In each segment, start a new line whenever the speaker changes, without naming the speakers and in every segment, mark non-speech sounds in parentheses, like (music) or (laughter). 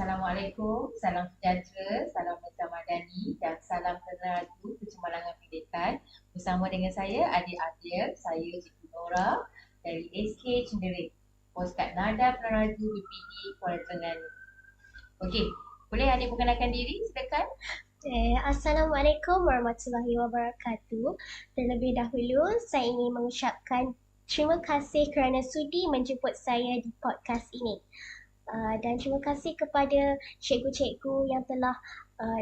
Assalamualaikum, salam sejahtera, salam Madani dan salam kenal ragu kecemalangan pendidikan bersama dengan saya Adik Adil, saya Cikgu Nora dari SK Cenderik, Postcard Nada Peneragu BPD Kuala Terengganu. Okey, boleh adik perkenalkan diri silakan?
Eh, Assalamualaikum warahmatullahi wabarakatuh. Terlebih dahulu, saya ingin mengucapkan terima kasih kerana sudi menjemput saya di podcast ini. Uh, dan terima kasih kepada cikgu-cikgu yang telah uh,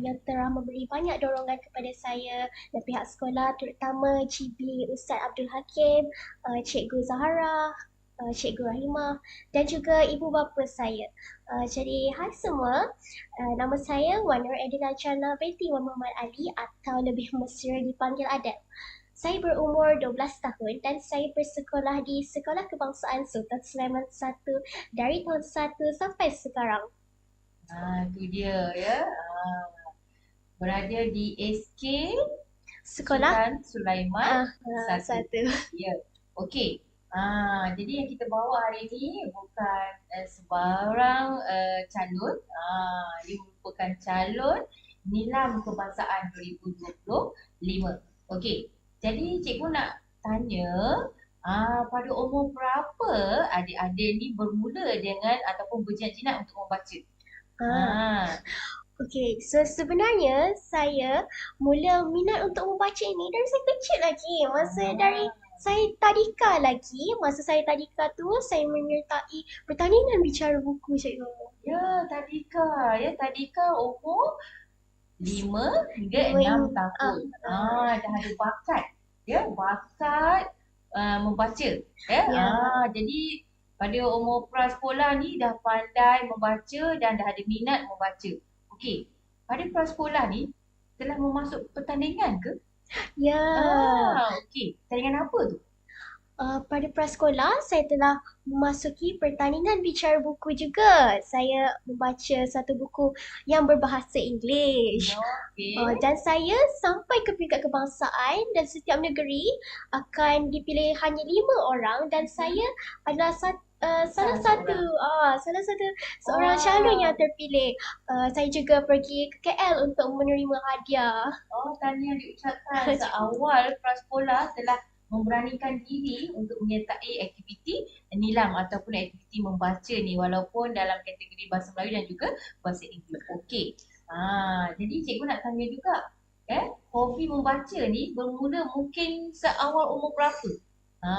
yang telah memberi banyak dorongan kepada saya dan pihak sekolah terutama GB Ustaz Abdul Hakim, uh, Cikgu Zahara, uh, Cikgu Rahimah dan juga ibu bapa saya. Uh, jadi hai semua, uh, nama saya Wan Nur Edina Chana binti Muhammad Ali atau lebih mesra dipanggil Adat. Saya berumur 12 tahun dan saya bersekolah di Sekolah Kebangsaan Sultan Sulaiman I dari tahun 1 sampai sekarang.
Ha, itu dia ya. Ha, berada di SK
Sekolah
Sultan Sulaiman
uh, satu.
Ya. Okey. Ha, jadi yang kita bawa hari ini bukan uh, sebarang uh, calon. Ha, dia merupakan calon Nilam Kebangsaan 2025. Okey. Jadi cikgu nak tanya ah pada umur berapa adik-adik ni bermula dengan ataupun berjinak-jinak untuk membaca?
Ah. Okey, so sebenarnya saya mula minat untuk membaca ini dari saya kecil lagi. Masa ah. dari saya tadika lagi, masa saya tadika tu saya menyertai pertandingan bicara buku cikgu.
Ya, tadika. Ya, tadika umur lima hingga enam tahun. Ah, ah, dah ada bakat. Ya, bakat uh, membaca. Ya. ya. Ah, jadi pada umur prasekolah ni dah pandai membaca dan dah ada minat membaca. Okey. Pada prasekolah ni telah memasuk pertandingan ke?
Ya.
Ah, okey. Pertandingan apa tu?
Uh, pada prasekolah saya telah memasuki pertandingan bicara buku juga. Saya membaca satu buku yang berbahasa Inggeris. Okay. Uh, dan saya sampai ke peringkat kebangsaan dan setiap negeri akan dipilih hanya lima orang dan saya adalah satu Uh, salah, salah satu ah uh, salah satu seorang oh. calon yang terpilih. Uh, saya juga pergi ke KL untuk menerima hadiah.
Oh, tanya diucapkan (laughs) seawal prasekolah telah memberanikan diri untuk menyertai aktiviti nilam ataupun aktiviti membaca ni walaupun dalam kategori bahasa Melayu dan juga bahasa Inggeris. Okey. Ha, jadi cikgu nak tanya juga, eh, hobi membaca ni bermula mungkin seawal umur berapa? Ha.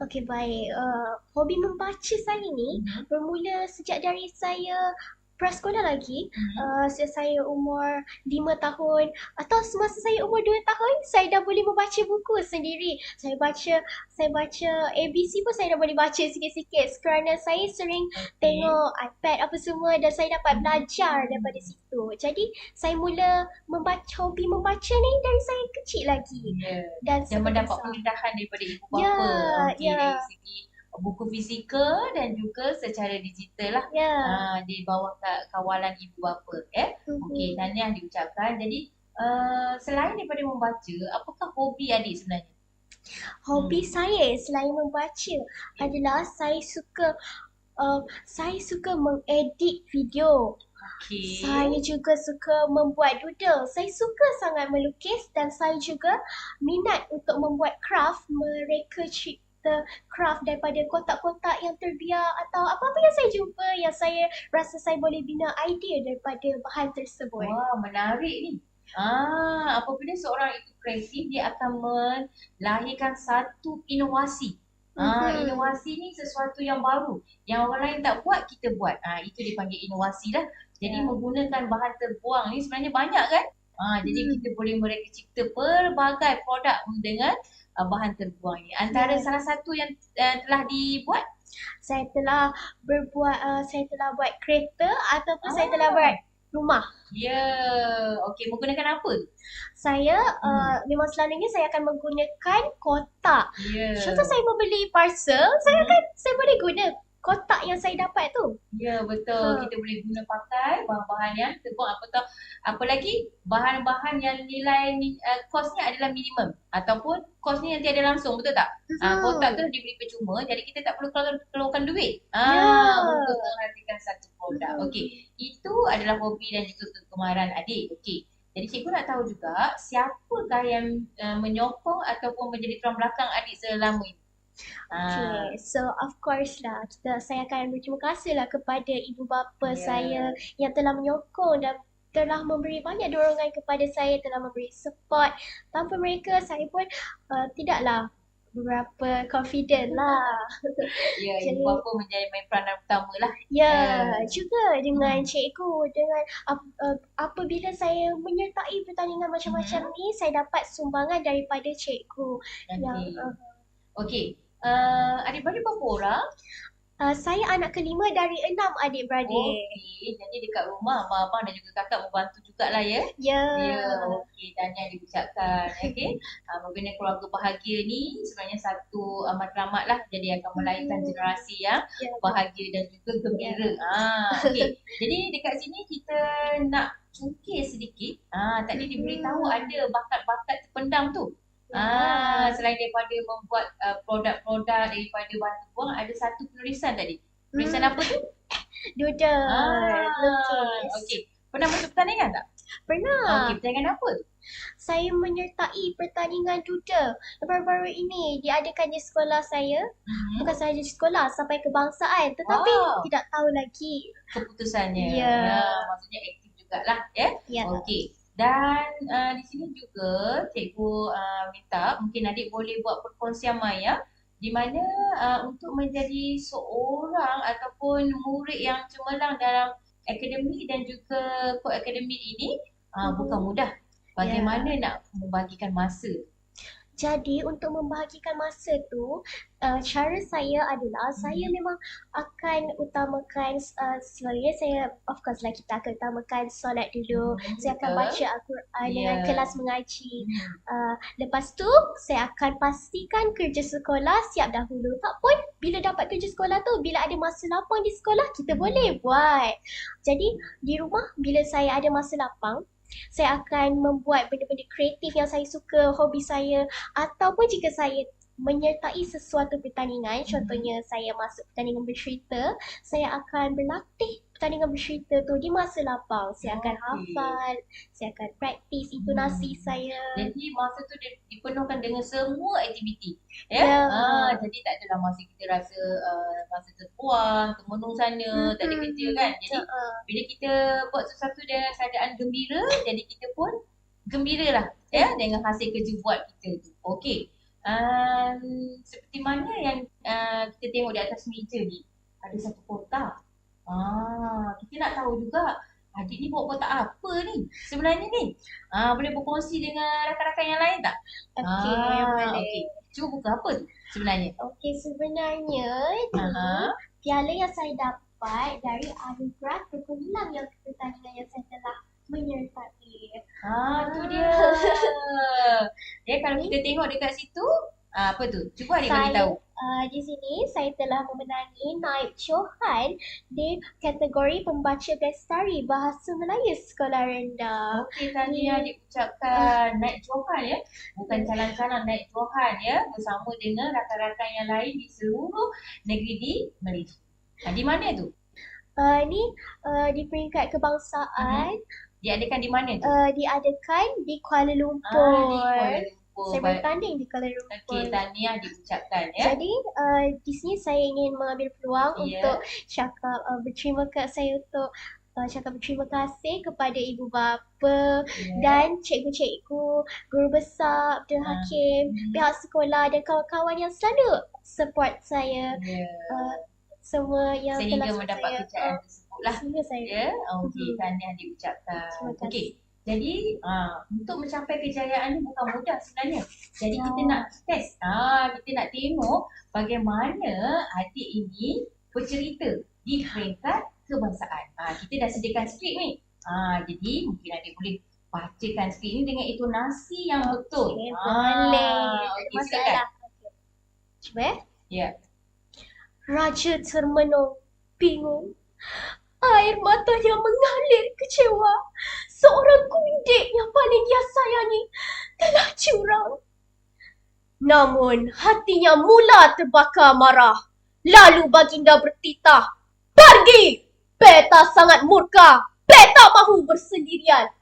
Okey baik. Uh, hobi membaca saya ni uh-huh. bermula sejak dari saya prasekolah lagi hmm. uh, saya umur 5 tahun atau semasa saya umur 2 tahun saya dah boleh membaca buku sendiri saya baca saya baca ABC pun saya dah boleh baca sikit-sikit kerana saya sering okay. tengok iPad apa semua dan saya dapat belajar daripada situ jadi saya mula membaca hobi membaca ni dari saya kecil lagi
yeah. dan, dan mendapat pendedahan daripada ibu bapa yeah, okay, yeah. dari segi buku fizikal dan juga secara digital lah yeah. uh, di bawah kawalan ibu bapa eh mm-hmm. okey tahniah diucapkan jadi uh, selain daripada membaca apakah hobi adik sebenarnya
hobi hmm. saya selain membaca yeah. adalah saya suka uh, saya suka mengedit video Okay. Saya juga suka membuat doodle. Saya suka sangat melukis dan saya juga minat untuk membuat craft mereka cik kita craft daripada kotak-kotak yang terbiar atau apa-apa yang saya jumpa yang saya rasa saya boleh bina idea daripada bahan tersebut.
Wah, menarik ni. Ah, apabila seorang itu kreatif, dia akan melahirkan satu inovasi. Ah, mm-hmm. inovasi ni sesuatu yang baru. Yang orang lain tak buat, kita buat. Ah, itu dipanggil inovasi dah. Jadi yeah. menggunakan bahan terbuang ni sebenarnya banyak kan? Ah, jadi mm. kita boleh mereka cipta pelbagai produk dengan uh, bahan terbuang ni. Antara yeah. salah satu yang uh, telah dibuat
saya telah berbuat uh, saya telah buat kereta ataupun ah. saya telah buat rumah.
Ya. Yeah. Okey, menggunakan apa?
Saya uh, hmm. uh, memang selalunya saya akan menggunakan kotak. Yeah. Contoh saya membeli parcel, hmm. saya akan saya boleh guna kotak yang saya dapat tu.
Ya betul.
Ha.
Kita boleh guna pakai bahan-bahan yang terbuang apa tahu apa lagi bahan-bahan yang nilai ni- uh, kosnya adalah minimum ataupun kosnya yang tiada langsung betul tak? Ah
Hmm.
kotak tu dibeli percuma jadi kita tak perlu keluar, keluarkan duit.
Ya.
Ah untuk menghasilkan satu produk.
Hmm.
Okey. Itu adalah hobi dan juga kegemaran adik. Okey. Jadi cikgu nak tahu juga siapakah yang uh, menyokong ataupun menjadi tulang belakang adik selama ini? Ah,
Okay, so of course lah kita saya akan berterima kasih lah kepada ibu bapa
Ya.
saya yang telah menyokong dan telah memberi banyak dorongan kepada saya, telah memberi support. Tanpa mereka saya pun uh, tidaklah berapa confident lah. (laughs)
ya,
Jadi-
ibu bapa menjadi main peranan utama lah.
Ya,
Ya.
juga dengan
Hmm.
cikgu dengan ap- uh, apabila saya menyertai pertandingan macam-macam
Hmm.
ni saya dapat sumbangan daripada cikgu yang
Okey.
uh,
Okey. Uh, adik-beradik berapa orang?
uh, saya anak kelima dari enam adik-beradik.
Okey. Jadi dekat rumah abang-abang dan juga kakak membantu jugalah ya.
Ya.
Ya, okey. Tahniah diucapkan. Okey. Uh, membina keluarga bahagia ni sebenarnya satu uh, matlamat lah. Jadi akan melahirkan
Hmm.
generasi yang
Ya.
bahagia dan juga gembira. Ah, okey. Jadi dekat sini kita nak cungkil sedikit. Ah, tadi diberitahu
Hmm.
ada bakat-bakat terpendam tu. Ah, selain daripada membuat uh, produk-produk daripada batu buang, ada satu penulisan tadi. Penulisan
Hmm.
apa tu? (laughs)
Doodle.
Ah,
lukis.
okey. Pernah masuk pertandingan tak?
Pernah.
Okey, pertandingan apa tu?
Saya menyertai pertandingan doodle yang baru-baru ini diadakan di sekolah saya.
Hmm.
Bukan sahaja di sekolah, sampai kebangsaan. Tetapi
Wow.
tidak tahu lagi.
Keputusannya.
Ya.
maksudnya aktif jugalah ya.
Ya.
Okey. Dan uh, di sini juga cikgu uh, minta mungkin adik boleh buat perkongsian maya di mana uh, untuk menjadi seorang ataupun murid yang cemerlang dalam akademik dan juga kod akademik ini uh,
Mhm.
bukan mudah. Bagaimana nak membagikan masa?
Jadi untuk membahagikan masa tu, uh, cara saya adalah saya memang akan utamakan uh, sebenarnya saya of course lah kita akan utamakan solat dulu.
Hmm,
Saya akan baca Al-Quran dengan
Ya.
kelas mengaji.
Hmm.
Uh, lepas tu saya akan pastikan kerja sekolah siap dahulu. Tak pun bila dapat kerja sekolah tu, bila ada masa lapang di sekolah kita
Hmm.
boleh buat. Jadi di rumah bila saya ada masa lapang, saya akan membuat benda-benda kreatif yang saya suka, hobi saya ataupun jika saya menyertai sesuatu pertandingan, contohnya saya masuk pertandingan bercerita, saya akan berlatih pertandingan bercerita tu di masa lapang. Saya akan
Okey.
hafal, saya akan praktis intonasi
Hmm.
saya.
Jadi masa tu dia dipenuhkan dengan semua aktiviti. Ya.
Ya.
Ah, jadi tak adalah masa kita rasa uh, masa terbuang, termenung sana, tak ada
Mm-mm.
kerja kan. Jadi
Uh,
bila kita buat sesuatu dengan keadaan gembira, jadi kita pun gembira lah ya dengan hasil kerja buat kita tu. Okey. Um, seperti mana yang uh, kita tengok di atas meja ni ada satu kotak. Ah, kita nak tahu juga adik ni bawa kotak apa ni sebenarnya ni. Ah, boleh berkongsi dengan rakan-rakan yang lain tak?
Okey,
ah,
boleh.
okey. Cuba buka apa tu sebenarnya?
Okey, sebenarnya
Aha.
piala yang saya dapat dari anugerah kegemilang yang pertandingan yang saya telah menyertai.
Ah, tu dia. ya, (laughs) kalau kita tengok dekat situ, ah, apa tu? Cuba adik bagi tahu.
Uh, di sini saya telah memenangi Naib Johan di kategori pembaca bestari Bahasa Melayu Sekolah Rendah.
Okey, tahniah diucapkan naik Johan ya. Bukan calang-calang naik Johan ya. Bersama dengan rakan-rakan yang lain di seluruh negeri di Malaysia. Ah, di mana tu?
Uh, ni uh, di peringkat kebangsaan
Diadakan di mana tu?
uh, diadakan di Kuala Lumpur.
ah, di Kuala Lumpur.
Saya
Baik.
bertanding di Kuala Lumpur.
Okey, tahniah diucapkan ya.
Jadi uh, di sini saya ingin mengambil peluang
Ya.
untuk cakap uh, berterima kasih saya untuk uh, cakap berterima kasih kepada ibu bapa
Ya.
dan cikgu-cikgu, guru besar, Abdul
Ah.
Hakim,
Hmm.
pihak sekolah dan kawan-kawan yang selalu support saya
Ya.
uh, semua yang
Sehingga
telah
mendapat
saya.
kejayaan
Uh,
tersebut lah.
sehingga saya.
Ya, okey,
Mhm. (laughs)
tahniah diucapkan.
Terima kasih.
Okey. Jadi, ah, untuk mencapai kejayaan ni bukan mudah sebenarnya. Jadi
Ya.
kita nak test, ah, kita nak tengok bagaimana adik ini bercerita di peringkat kebangsaan. Ah, kita dah sediakan skrip ni. Ah, jadi mungkin adik boleh bacakan skrip ni dengan intonasi yang betul.
Boleh. Masalah.
silakan.
Okey. Cuba eh.
Ya.
Raja termenung, bingung. Air matanya mengalir kecewa. Seorang kundik yang paling dia sayangi telah curang. Namun hatinya mula terbakar marah. Lalu baginda bertitah. Pergi! Peta sangat murka. Peta mahu bersendirian.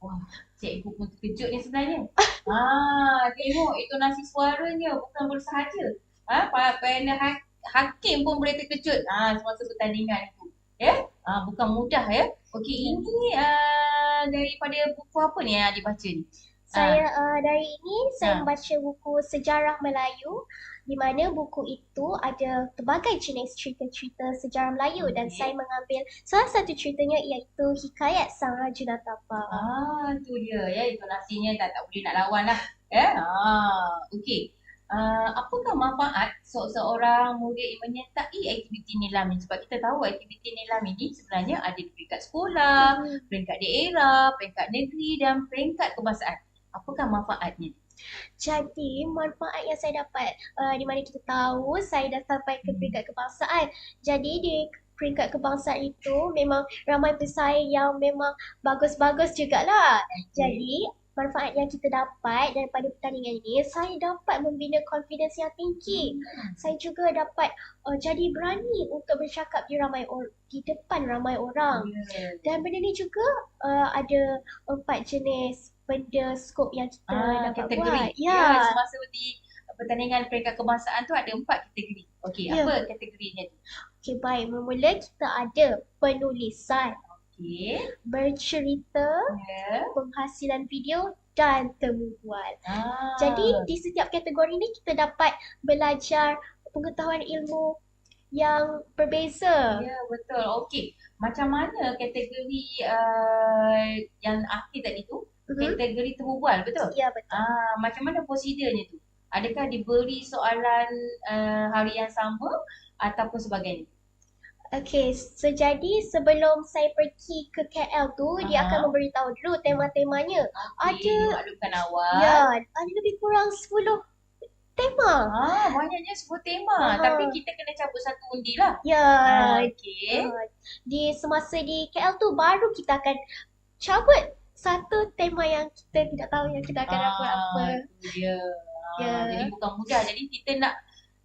Wah, cikgu pun terkejut ni sebenarnya. (laughs) ah, tengok itu nasi suaranya bukan bersahaja. Ah, para panel ha- hakim pun boleh terkejut. Ah, semasa pertandingan itu. Ya? Ah, bukan mudah ya. Okey, ini uh, daripada buku apa ni yang adik baca ni?
Saya uh, dari ini saya membaca buku Sejarah Melayu di mana buku itu ada pelbagai jenis cerita-cerita sejarah Melayu dan
Okey.
saya mengambil salah satu ceritanya iaitu Hikayat Sang Raja dan Tapa.
Ah, tu dia ya. Itu nasinya tak tak boleh nak lawan lah. Ya. Ah, okey. Uh, apakah manfaat seorang murid menyertai aktiviti nilam ini? Sebab kita tahu aktiviti nilam ini sebenarnya ada di peringkat sekolah,
Hmm.
peringkat daerah, peringkat negeri dan peringkat kebangsaan. Apakah manfaatnya?
Jadi manfaat yang saya dapat uh, di mana kita tahu saya dah sampai ke peringkat kebangsaan. Jadi di peringkat kebangsaan itu memang ramai pesaing yang memang bagus-bagus jugalah. Jadi manfaat yang kita dapat daripada pertandingan ini saya dapat membina confidence yang tinggi. Saya juga dapat uh, jadi berani untuk bercakap di ramai or- di depan ramai orang. Dan benda ni juga uh, ada empat jenis benda skop yang kita
Ah,
dapat
kategori.
buat.
Ya.
Ya.
semasa di pertandingan peringkat kebangsaan tu ada empat kategori. Okey,
Ya.
apa kategorinya tu?
Okey baik, bermula kita ada penulisan,
Okey.
bercerita,
Ya.
penghasilan video dan temu bual.
Ah.
Jadi di setiap kategori ni kita dapat belajar pengetahuan ilmu yang berbeza.
Ya betul. Okey. Macam mana kategori uh, yang akhir tadi tu?
Mhm.
Kategori terbual betul?
Ya betul.
Ah, macam mana prosedurnya tu? Adakah diberi soalan uh, hari yang sama ataupun sebagainya?
Okey, sejadi sebelum saya pergi ke KL tu, dia
Aha.
akan memberitahu dulu tema-temanya.
Okey,
Ada-
maklumkan awal.
Ya, ada lebih kurang 10 tema.
Ah, banyaknya sebuah tema.
Aha.
Tapi kita kena cabut satu undi lah.
Ya,
Ah, Okey.
uh, di semasa di KL tu baru kita akan cabut satu tema yang kita tidak tahu yang kita akan dapat apa.
Ah, dia. Ah,
Ya.
Jadi bukan mudah. Jadi kita nak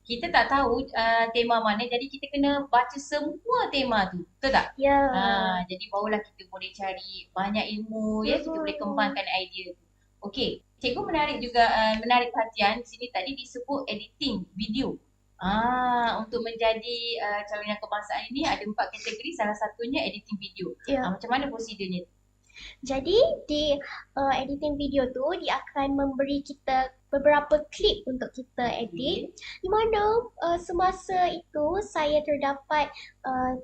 kita tak tahu uh, tema mana jadi kita kena baca semua tema tu. Betul tak?
Ya.
Ha, jadi barulah kita boleh cari banyak ilmu ya kita boleh
Mhm.
kembangkan idea tu. Okey, cikgu menarik juga uh, menarik perhatian di sini tadi disebut editing video. Ah, untuk menjadi uh, cawangan kebangsaan ini ada empat kategori salah satunya editing video.
Ya.
Ah, macam mana prosedurnya?
Jadi di uh, editing video tu dia akan memberi kita beberapa klip untuk kita edit. Di mana uh, semasa itu saya terdapat uh,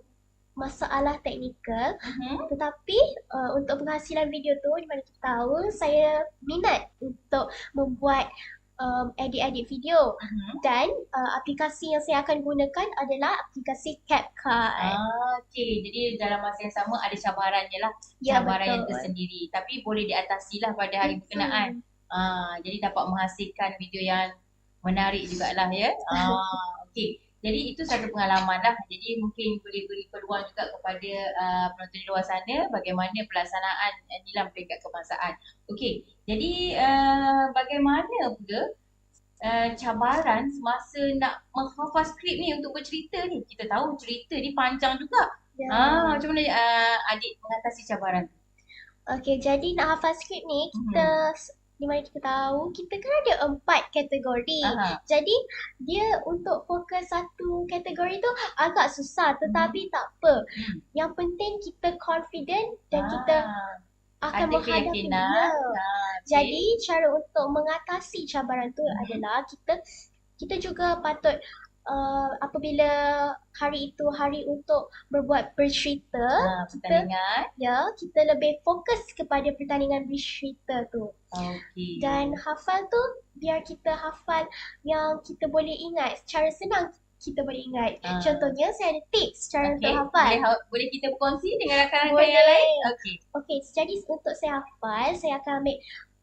masalah teknikal.
Mhm.
tetapi uh, untuk penghasilan video tu di mana kita tahu saya minat untuk membuat um, edit-edit video
Mhm.
dan uh, aplikasi yang saya akan gunakan adalah aplikasi CapCut.
Ah, okey. Jadi dalam masa yang sama ada cabarannya lah.
ya
cabaran yang
betul.
tersendiri. Tapi boleh diatasi lah pada hari berkenaan. Ah, jadi dapat menghasilkan video yang menarik jugalah ya. Ah, okey. Jadi itu satu pengalaman lah. Jadi mungkin boleh beri peluang juga kepada uh, penonton di luar sana bagaimana pelaksanaan uh, nilam peringkat kebangsaan. Okey. Jadi uh, bagaimana pula uh, cabaran semasa nak menghafal skrip ni untuk bercerita ni? Kita tahu cerita ni panjang juga.
Ya.
Ah, macam mana uh, adik mengatasi cabaran tu?
Okey, jadi nak hafal skrip ni kita di mana kita tahu kita kan ada empat kategori.
Aha.
Jadi dia untuk fokus satu kategori tu agak susah tetapi tak apa.
Hmm.
Yang penting kita confident dan kita
Ah,
akan
ada
menghadapi dia.
Okey.
Jadi cara untuk mengatasi cabaran tu
Mhm.
adalah kita kita juga patut uh, apabila hari itu hari untuk berbuat bercerita,
Ah, pertandingan.
ya kita lebih fokus kepada pertandingan bercerita tu.
Okey.
Dan hafal tu biar kita hafal yang kita boleh ingat secara senang kita boleh ingat.
Ah.
Contohnya saya ada tips cara
Okey,
untuk hafal.
Boleh, ha- boleh kita berkongsi dengan rakan-rakan yang lain? Okey.
Okey, jadi untuk saya hafal, saya akan ambil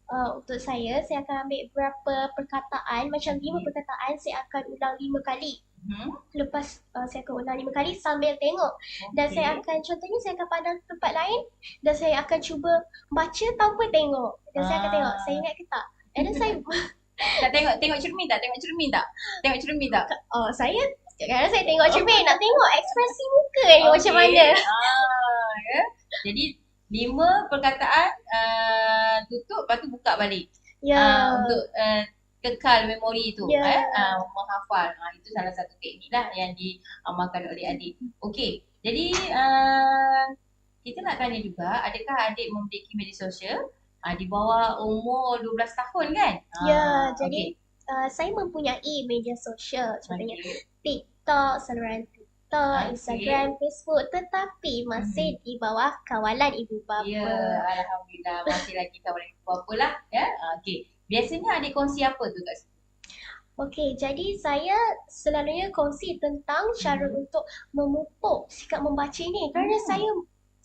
uh, untuk saya, saya akan ambil berapa perkataan, macam lima
Okey.
perkataan saya akan ulang lima kali.
Hmm.
Lepas uh, saya akan ulang lima kali sambil tengok. Dan saya akan, contohnya saya akan pandang tempat lain dan saya akan cuba baca tanpa tengok. Dan saya akan
Ah.
tengok, saya ingat ke tak? And then saya, (laughs) (laughs)
Tak tengok tengok cermin tak? Tengok cermin tak? Tengok cermin tak?
oh saya, kadang saya tengok cermin, (laughs) nak tengok ekspresi muka ni macam
Okey.
mana.
Ah, ya. Jadi lima perkataan uh, tutup lepas tu buka balik.
Ya.
Ah, untuk uh, kekal memori tu
Ya.
eh uh, menghafal. Ah, itu salah satu teknik lah yang diamalkan oleh adik. Okey. Jadi uh, kita nak tanya juga adakah adik memiliki media sosial? Ah, di bawah umur 12 tahun kan?
Ya,
Ah,
jadi
okey.
uh, saya mempunyai media sosial. Contohnya
Okey.
TikTok, saluran TikTok,
Okey.
Instagram, Facebook. Tetapi masih di bawah kawalan ibu bapa.
Ya, Alhamdulillah masih lagi kawan ibu bapa lah ya. Okey. Biasanya adik kongsi apa tu kat situ?
Okey, jadi saya selalunya kongsi tentang cara
Hmm.
untuk memupuk sikap membaca ini kerana
Hmm.
saya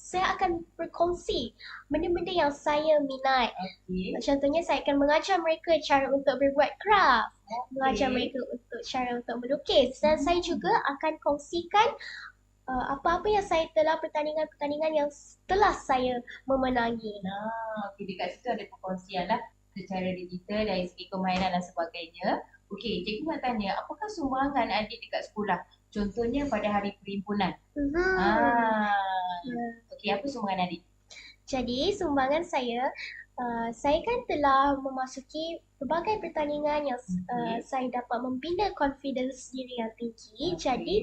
saya akan berkongsi benda-benda yang saya minat.
Okey.
Contohnya saya akan mengajar mereka cara untuk berbuat craft, mengajar
Okey.
mereka untuk cara untuk melukis dan saya
Hmm.
juga akan kongsikan uh, apa-apa yang saya telah pertandingan-pertandingan yang telah saya memenangi.
Nah, okey dekat situ ada perkongsian lah secara digital dari segi kemahiran dan sebagainya. Okey, cikgu nak tanya, apakah sumbangan adik dekat sekolah? Contohnya pada hari perhimpunan.
Mhm.
Ah.
Ya.
Okey, apa sumbangan adik?
Jadi sumbangan saya, uh, saya kan telah memasuki pelbagai pertandingan yang uh, saya dapat membina confidence diri yang tinggi. Jadi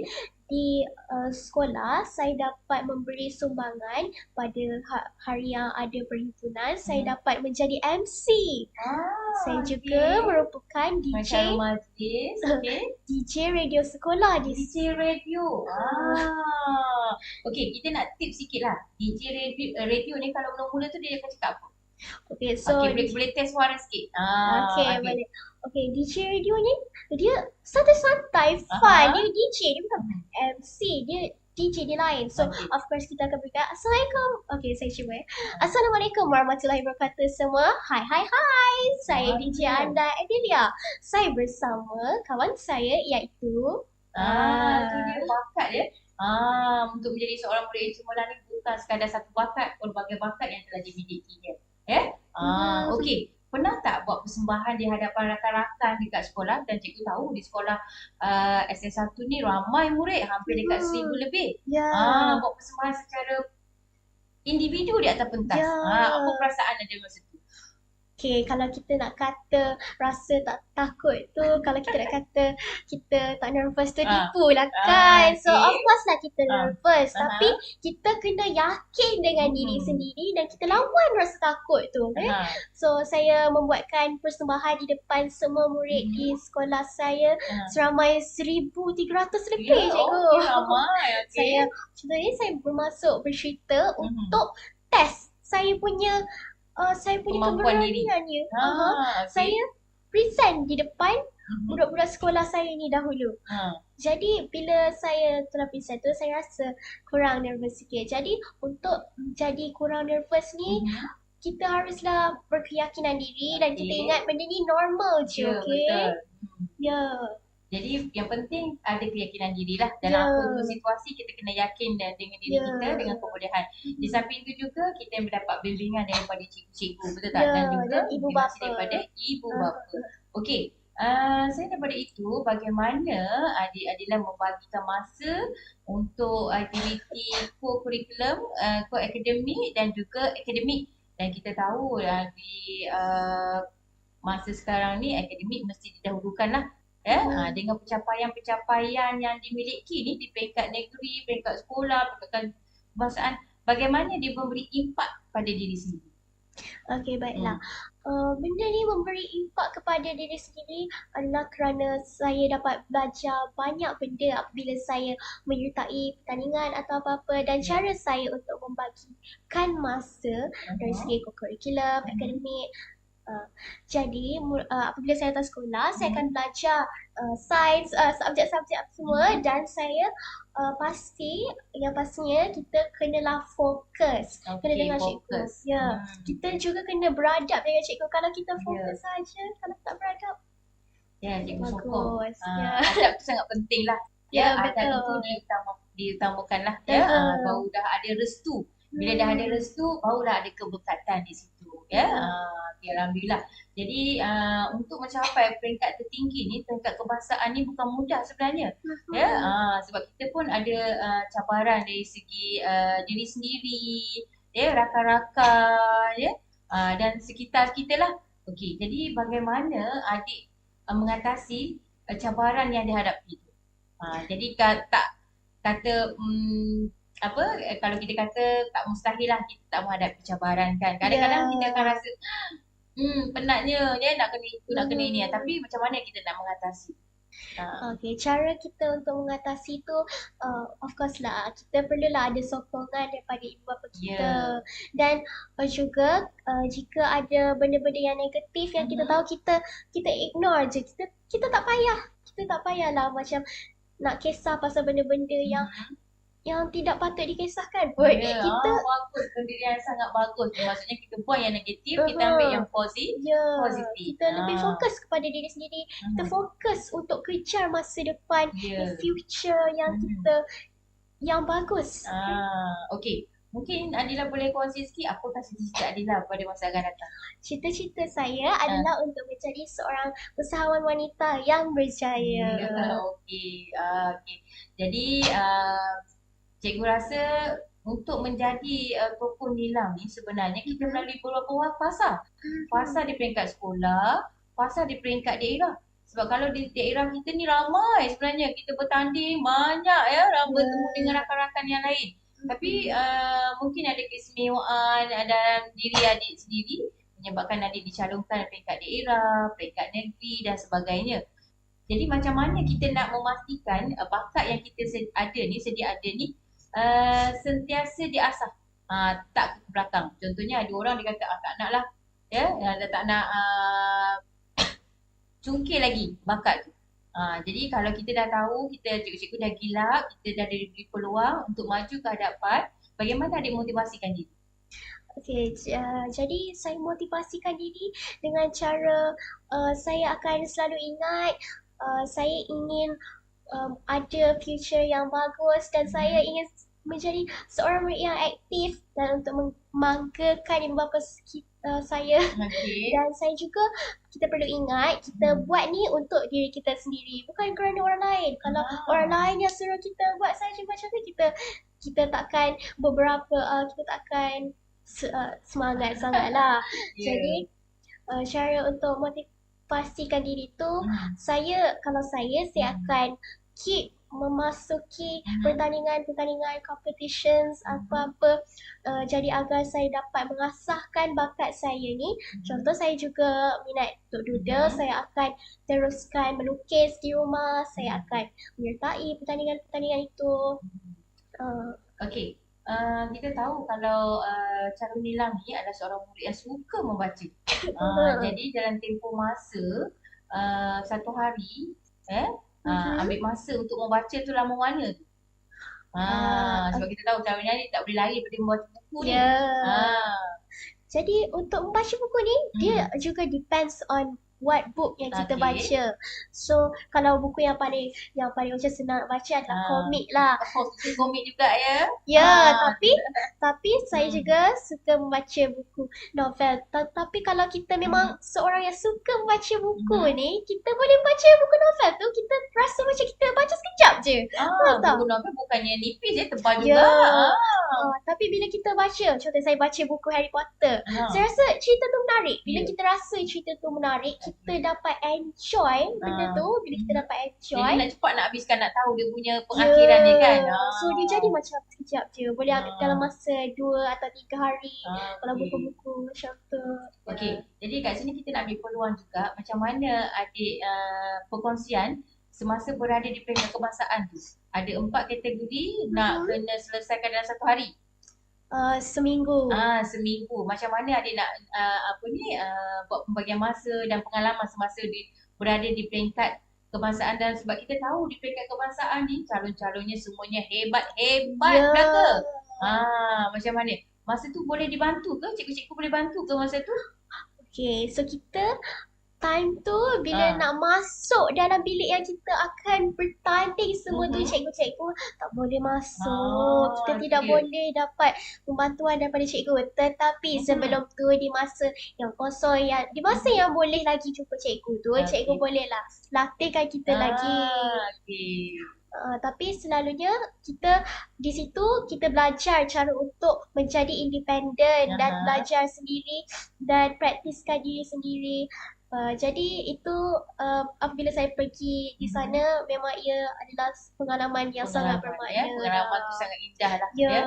di uh, sekolah saya dapat memberi sumbangan pada ha- hari yang ada perhimpunan. Saya
Hmm.
dapat menjadi MC.
ah,
Saya
okey.
juga merupakan DJ
majlis, (laughs) okey.
DJ radio sekolah di
DJ radio. (laughs) Ah. Okey, kita nak tips sikit lah. DJ radio, uh, radio ni kalau mula-mula tu dia akan cakap apa?
Okay, so
Okey, boleh, boleh test suara sikit. Ah,
Okay, boleh. Okay, DJ radio ni dia santai-santai, fun.
Aha.
Dia DJ, dia bukan MC. Dia DJ dia lain. So,
Okey.
of course kita akan berikan Assalamualaikum. Okay, saya cuba ya. Assalamualaikum warahmatullahi wabarakatuh semua. Hai, hai, hai. Saya DJ anda Adelia. Saya bersama kawan saya iaitu
Ah, tu dia bakat dia. Ah, untuk menjadi seorang murid ilmu ni bukan sekadar satu bakat, pelbagai bakat yang telah dimilikinya. Eh? Ah,
Hmm.
okey. Pernah tak buat persembahan di hadapan rakan-rakan dekat sekolah dan cikgu tahu di sekolah uh, SS1 ni ramai murid, hampir dekat
Hmm.
seribu lebih.
Ya.
Ah, buat persembahan secara individu di atas pentas.
Ya.
Ah, apa perasaan ada masa tu?
Okay, kalau kita nak kata rasa tak takut tu, kalau kita nak kata kita tak nervous tu,
Ah.
tipu lah
Ah,
kan. So,
okay.
of course lah kita
Ah.
nervous.
Aha.
Tapi kita kena yakin dengan diri
Hmm.
sendiri dan kita lawan rasa takut tu. Eh?
Ah,
So, saya membuatkan persembahan di depan semua murid
Mhm.
di sekolah saya
ah.
seramai 1,300 lebih,
Ya,
cikgu.
okey, ramai. (laughs) Okey.
Saya, contohnya saya bermasuk bercerita
Mhm.
untuk test saya punya uh, saya punya
Kemampuan diri.
keberanian ya. Aha.
Ah, okey.
Saya present di depan
Mhm.
budak-budak sekolah saya ni dahulu.
Ah.
Jadi bila saya telah present tu saya rasa kurang nervous sikit. Jadi untuk jadi kurang nervous ni
Mhm.
kita haruslah berkeyakinan diri dan kita ingat benda ni normal je, okey?
betul. Hmm.
Ya.
Jadi yang penting ada keyakinan diri lah dalam
Ya.
apa pun situasi kita kena yakin dengan diri
Ya.
kita dengan kebolehan. Di samping itu juga kita yang mendapat bimbingan daripada cikgu-cikgu betul tak?
Ya,
dan juga
dan ibu bapa.
daripada ibu
Ah.
bapa. Okey. Uh, saya daripada itu bagaimana adik-adiklah membagikan masa untuk aktiviti co-curriculum, uh, co-akademik dan juga akademik dan kita tahu uh, di uh, masa sekarang ni akademik mesti didahulukan lah ya
Hmm.
ha, dengan pencapaian-pencapaian yang dimiliki ni di peringkat negeri, peringkat sekolah, peringkat kebangsaan bagaimana dia memberi impak pada diri sendiri.
Okey, baiklah. Uh, benda ni memberi impak kepada diri sendiri adalah kerana saya dapat belajar banyak benda apabila saya menyertai pertandingan atau apa-apa dan
Ya.
cara saya untuk membagikan masa dari
Mhm.
segi kurikulum,
Mhm.
akademik. Uh, jadi uh, apabila saya datang sekolah, saya
Mhm.
akan belajar uh, sains, uh, subjek-subjek semua
Mhm.
dan saya uh, pasti, yang pastinya kita kenalah fokus. Kena
Okey,
dengar cikgu.
fokus.
Ya.
Hmm.
Kita juga kena beradab dengan cikgu. Kalau kita
Ya.
fokus saja, kalau tak beradab,
Ya, cikgu sokong.
Bagus.
Ah,
Ya.
adab tu sangat penting lah. (laughs)
Ya,
Ya, adab
betul.
itu diutama, diutamakan lah. Ya,
Uh-uh.
Ah, baru dah ada restu. Bila dah ada
Hmm.
restu, barulah ada keberkatan di situ. Ya. Ah, okay, Alhamdulillah. Jadi ah, untuk mencapai peringkat tertinggi ni, peringkat kebangsaan ni bukan mudah sebenarnya.
Hmm.
Ya, ah, sebab kita pun ada ah, cabaran dari segi ah, diri sendiri, ya, rakan-rakan, ya, ah, dan sekitar kita lah. Okey, jadi bagaimana adik uh, mengatasi uh, cabaran yang dihadapi tu? Ha, jadi tak kata um, apa eh, kalau kita kata tak mustahil lah kita tak menghadapi cabaran kan. Kadang-kadang
Ya.
kita akan rasa hmm penatnya ya nak kena itu nak kena ini
Hmm.
tapi macam mana kita nak mengatasi? Ha.
Okay, cara kita untuk mengatasi tu uh, of course lah kita perlulah ada sokongan daripada ibu bapa kita
Ya.
dan uh, juga uh, jika ada benda-benda yang negatif yang kita
Mhm.
tahu kita kita ignore je kita kita tak payah kita tak payahlah macam nak kisah pasal benda-benda yang yang tidak patut dikisahkan pun
Ya,
kita
ah, bagus pendirian sangat bagus. Maksudnya kita buang yang negatif, kita ambil
Uh-huh.
yang positif.
ya
positif.
kita lebih
Ah.
fokus kepada diri sendiri kita
Mhm.
fokus untuk kejar masa depan
Ya.
future yang
Mhm.
kita yang bagus
Ah, okey. Mungkin Adila boleh kongsi sikit apakah cita-cita Adila pada masa akan datang?
Cita-cita saya adalah untuk menjadi seorang usahawan wanita yang berjaya.
Ya, okey. Ah, okey. Jadi uh, cikgu rasa untuk menjadi uh, tokoh nilam ni sebenarnya kita
Mhm.
melalui beberapa fasa. Fasa di peringkat sekolah, fasa di peringkat daerah. Sebab kalau di daerah kita ni ramai sebenarnya kita bertanding banyak ya, ramai
Ya.
bertemu dengan rakan-rakan yang lain. Tapi uh, mungkin ada keistimewaan dalam diri adik sendiri menyebabkan adik dicalonkan peringkat daerah, peringkat negeri dan sebagainya. Jadi macam mana kita nak memastikan uh, bakat yang kita ada ni, sedia ada ni uh, sentiasa diasah. Uh, tak ke belakang. Contohnya ada orang dia kata ah, tak nak lah. Ya, yeah? dia tak nak uh, (coughs) cungkil lagi bakat tu. Uh, jadi kalau kita dah tahu, kita cikgu-cikgu dah gilap, kita dah diberi peluang untuk maju ke hadapan, bagaimana adik motivasikan diri?
Okey, j- uh, jadi saya motivasikan diri dengan cara uh, saya akan selalu ingat uh, saya ingin um, ada future yang bagus dan saya ingin menjadi seorang murid yang aktif dan untuk membanggakan ibu bapa seki- uh, saya
Okey. (laughs)
dan saya juga kita perlu ingat kita buat ni untuk diri kita sendiri bukan kerana orang lain kalau
Ah.
orang lain yang suruh kita buat saja macam tu kita kita takkan beberapa uh, kita takkan se- uh, semangat sangat (laughs) lah
Ya.
jadi uh, cara untuk motivasikan diri tu
Hmm.
saya kalau saya saya
Hmm.
akan keep memasuki
Mhm.
pertandingan-pertandingan competitions
Mhm.
apa-apa uh, jadi agar saya dapat mengasahkan bakat saya ni contoh saya juga minat untuk doodle
Mhm.
saya akan teruskan melukis di rumah saya akan menyertai pertandingan-pertandingan itu uh,
Okey. Uh, kita tahu kalau uh, Calon Nilam ni adalah seorang murid yang suka membaca. Uh, (laughs) jadi dalam tempoh masa uh, satu hari eh uh, ambil masa untuk membaca tu lama mana? Tu? Ah,
Ah,
sebab kita tahu Nilam ni tak boleh lari daripada membaca buku ni.
ya.
Ah,
Jadi untuk membaca buku ni dia juga depends on what book yang kita
Okay.
baca. So kalau buku yang paling yang paling macam senang nak baca adalah
Ah.
komik lah. (laughs)
komik juga ya.
Ya,
Ah.
tapi tapi saya
Hmm.
juga suka membaca buku novel. Ta- Tapi kalau kita memang seorang yang suka membaca buku
Hmm.
ni, kita boleh baca buku novel tu kita rasa macam kita baca sekejap je.
Ah,
tak?
buku novel bukannya nipis ya, tebal
Ya.
juga. Ah.
Uh, tapi bila kita baca, contoh saya baca buku Harry Potter,
Ah.
Saya rasa cerita tu menarik. Bila
Ya.
kita rasa cerita tu menarik, kita dapat enjoy benda
Ah.
tu. Bila kita dapat
Jadi
enjoy.
nak cepat nak habiskan nak tahu dia punya pengakhiran dia kan. Ah.
So dia jadi macam sekejap je. Boleh
Ah.
dalam masa dua atau tiga hari.
Ah,
Kalau
okey.
buku-buku macam tu.
Okey, jadi kat sini kita nak ambil peluang juga macam mana adik uh, perkongsian semasa berada di peringkat kebangsaan tu. Ada empat kategori nak
Mhm.
kena selesaikan dalam satu hari.
Uh, seminggu.
Ah, seminggu. Macam mana adik nak uh, apa ni uh, buat pembagian masa dan pengalaman semasa di berada di peringkat kebangsaan dan sebab kita tahu di peringkat kebangsaan ni calon-calonnya semuanya hebat-hebat
Ya.
belaka. Ah, macam mana? Masa tu boleh dibantu ke? Cikgu-cikgu boleh bantu ke masa tu?
Okay, so kita time tu bila
Ah.
nak masuk dalam bilik yang kita akan bertanding semua tu
Mhm.
cikgu-cikgu tak boleh masuk.
Ah,
kita tidak boleh dapat pembantuan daripada cikgu. Tetapi
Mhm.
sebelum tu di masa yang kosong yang di masa yang boleh lagi jumpa cikgu tu,
Okey.
cikgu bolehlah latihkan kita lagi.
Ah, okey.
Uh, tapi selalunya kita di situ kita belajar cara untuk menjadi independen dan
Aha.
belajar sendiri dan praktiskan diri sendiri. Uh, jadi itu uh, apabila saya pergi di
Mhm.
sana memang ia adalah pengalaman yang sangat
Pengalaman,
bermakna.
ya. Pengalaman tu sangat indah lah.
Ya.
Ya.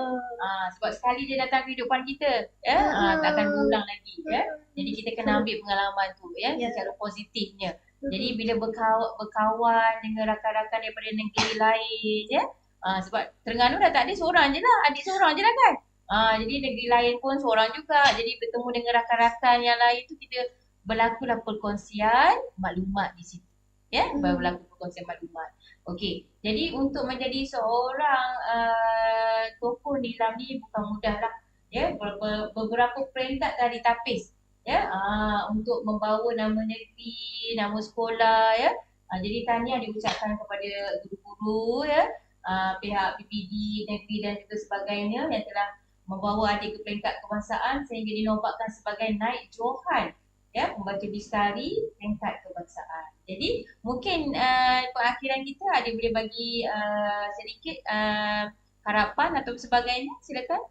Ah, sebab sekali dia datang kehidupan kita, ya, ah, tak akan
Mhm.
berulang lagi, ya. Jadi kita kena ambil pengalaman tu, ya,
Ya.
secara positifnya.
Mhm.
Jadi bila berkawan, berkawan dengan rakan-rakan daripada negeri lain, ya. Ah, sebab Terengganu dah tak ada seorang je lah, adik seorang je lah kan. Ah, jadi negeri lain pun seorang juga. Jadi bertemu dengan rakan-rakan yang lain tu kita berlakulah perkongsian maklumat di situ. Ya,
Hmm.
berlaku perkongsian maklumat. Okey, jadi untuk menjadi seorang uh, tokoh nilam ni bukan mudah lah. Ya, ber- beberapa peringkat dah ditapis. Ya, uh, untuk membawa nama negeri, nama sekolah ya. Uh, jadi tahniah diucapkan kepada guru-guru ya, uh, pihak PPD negeri dan juga sebagainya yang telah membawa adik ke peringkat kebangsaan sehingga dinobatkan sebagai naik johan ya pembaca lestari peringkat kebangsaan. Jadi mungkin uh, pengakhiran kita ada boleh bagi uh, sedikit uh, harapan atau sebagainya silakan.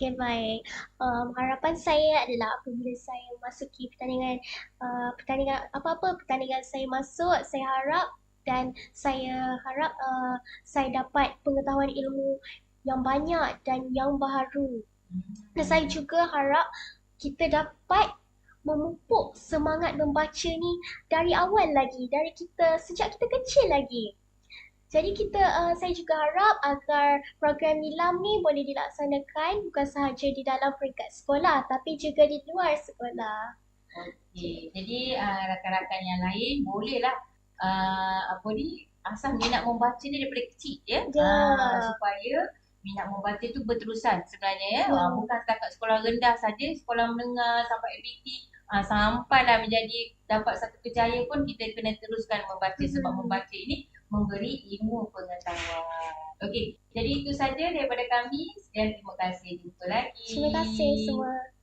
Okay, baik. Um, harapan saya adalah apabila saya masuki pertandingan, uh, pertandingan apa-apa pertandingan saya masuk, saya harap dan saya harap uh, saya dapat pengetahuan ilmu yang banyak dan yang baharu. Dan saya juga harap kita dapat memupuk semangat membaca ni dari awal lagi, dari kita sejak kita kecil lagi. Jadi kita uh, saya juga harap agar program Nilam ni boleh dilaksanakan bukan sahaja di dalam peringkat sekolah tapi juga di luar sekolah.
Okey. Jadi uh, rakan-rakan yang lain bolehlah uh, apa ni asal minat membaca ni daripada kecil ya.
Ya.
Ah, supaya minat membaca tu berterusan sebenarnya ya.
Ya.
Ah, bukan setakat sekolah rendah saja, sekolah menengah sampai ABT uh, sampailah menjadi dapat satu kejayaan pun kita kena teruskan membaca
Mhm.
sebab membaca ini memberi ilmu pengetahuan. Okey, jadi itu saja daripada kami. Sekian terima kasih. Jumpa lagi.
Terima kasih semua.